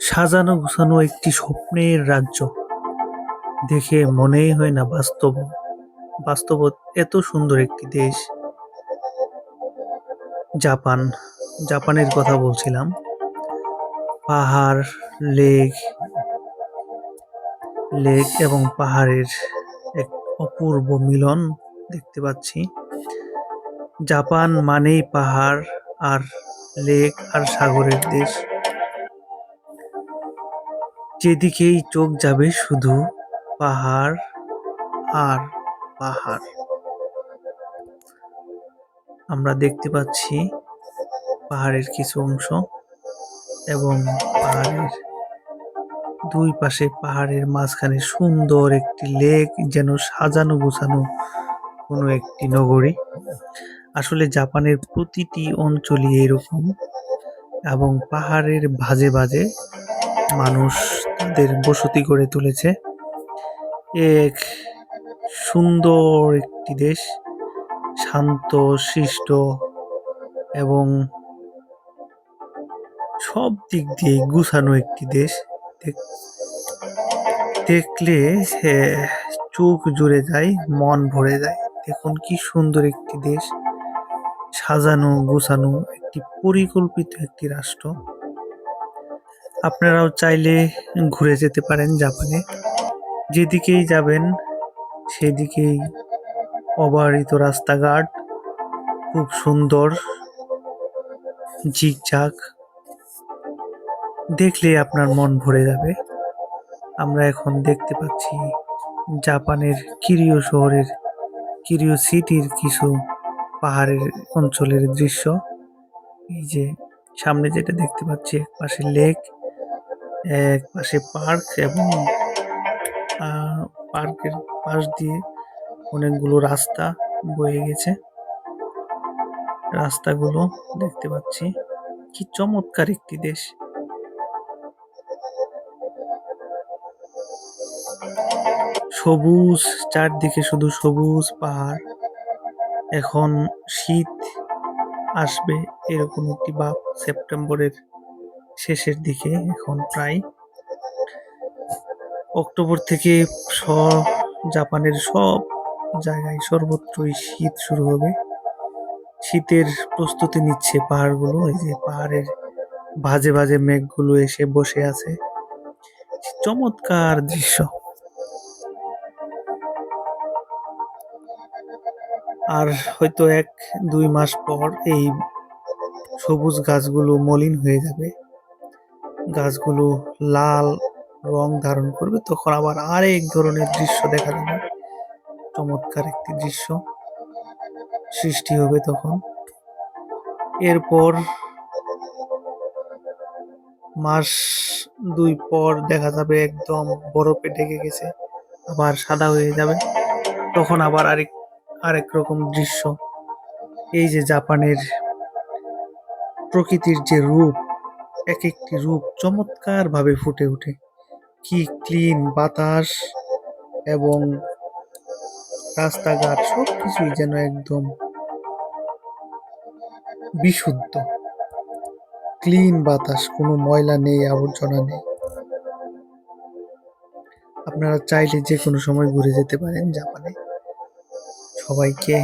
সাজানো গোছানো একটি স্বপ্নের রাজ্য। দেখে মনেই হয় না বাস্তব বাস্তব এত সুন্দর একটি দেশ। জাপান, জাপানের কথা বলছিলাম। পাহাড়, লেক লেক এবং পাহাড়ের এক অপূর্ব মিলন দেখতে পাচ্ছি। জাপান মানেই পাহাড় আর লেক আর সাগরের দেশ। যেদিকেই চোখ যাবে শুধু পাহাড় আর পাহাড়। আমরা দেখতে পাচ্ছি পাহাড়ের কিছু অংশ এবং পাহাড়ের দুই পাশে পাহাড়ের মাঝখানে সুন্দর একটি লেক, যেন সাজানো গোছানো কোনো একটি নগরী। আসলে জাপানের প্রতিটি অঞ্চলই এরকম এবং পাহাড়ের ভাজে ভাজে মানুষ তাদের বসতি গড়ে তুলেছে। এক সুন্দর একটি দেশ শান্ত শিষ্ট এবং সব দিক দিয়ে গুছানো একটি দেশ। দেখ- দেখলে আহ, চোখ জুড়ে যায় মন ভরে যায়। দেখুন কি সুন্দর একটি দেশ সাজানো গোছানো একটি পরিকল্পিত একটি রাষ্ট্র। আপনারাও চাইলে ঘুরে যেতে পারেন জাপানে। যেদিকেই যাবেন, সেদিকেই অবারিত রাস্তাঘাট, খুব সুন্দর ঝিকঝাক। দেখলে আপনার মন ভরে যাবে। আমরা এখন দেখতে পাচ্ছি জাপানের কিরিও শহরের, কিরিও সিটির কিছু পাহাড়ের অঞ্চলের দৃশ্য। এই যে সামনে যেটা দেখতে পাচ্ছি এক পাশে লেক। এক পাশে পার্ক এবং পার্কের পাশ দিয়ে অনেকগুলো রাস্তা বয়ে গেছে। রাস্তাগুলো দেখতে পাচ্ছি। কি চমৎকার একটি দেশ। সবুজ, চারদিকে শুধু সবুজ পাহাড়। এখন শীত আসবে, এরকম একটি ভাব সেপ্টেম্বরের শেষের দিকে এখন প্রায় অক্টোবর থেকে সব জাপানের সব জায়গায় সর্বত্রই শীত শুরু হবে। শীতের প্রস্তুতি নিচ্ছে পাহাড়গুলো, এই যে পাহাড়ের ভাজে ভাজে মেঘগুলো এসে বসে আছে। চমৎকার দৃশ্য। আর হয়তো এক দুই মাস পর এই সবুজ গাছগুলো মলিন হয়ে যাবে। গাছগুলো লাল রং ধারণ করবে, তখন আবার আরেক ধরনের দৃশ্য দেখা যাবে। চমৎকার একটি দৃশ্য সৃষ্টি হবে তখন। এরপর মাস দুই পর দেখা যাবে একদম বরফে ঢেকে গেছে, আবার সাদা হয়ে যাবে। তখন আবার আরেক আরেক রকম দৃশ্য। এই যে জাপানের প্রকৃতির যে রূপ এক একটি রূপ চমৎকার ভাবে ফুটে ওঠে। কি ক্লিন বাতাস এবং রাস্তাঘাট সবকিছুই যেন একদম বিশুদ্ধ। ক্লিন বাতাস, কোনো ময়লা নেই, আবর্জনা নেই। আপনারা চাইলে যে কোনো সময় ঘুরে যেতে পারেন জাপানে। সবাইকে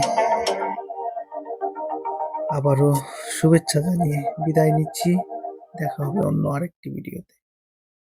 আবারও শুভেচ্ছা জানিয়ে বিদায় নিচ্ছি। দেখা হবে অন্য আরেকটি ভিডিওতে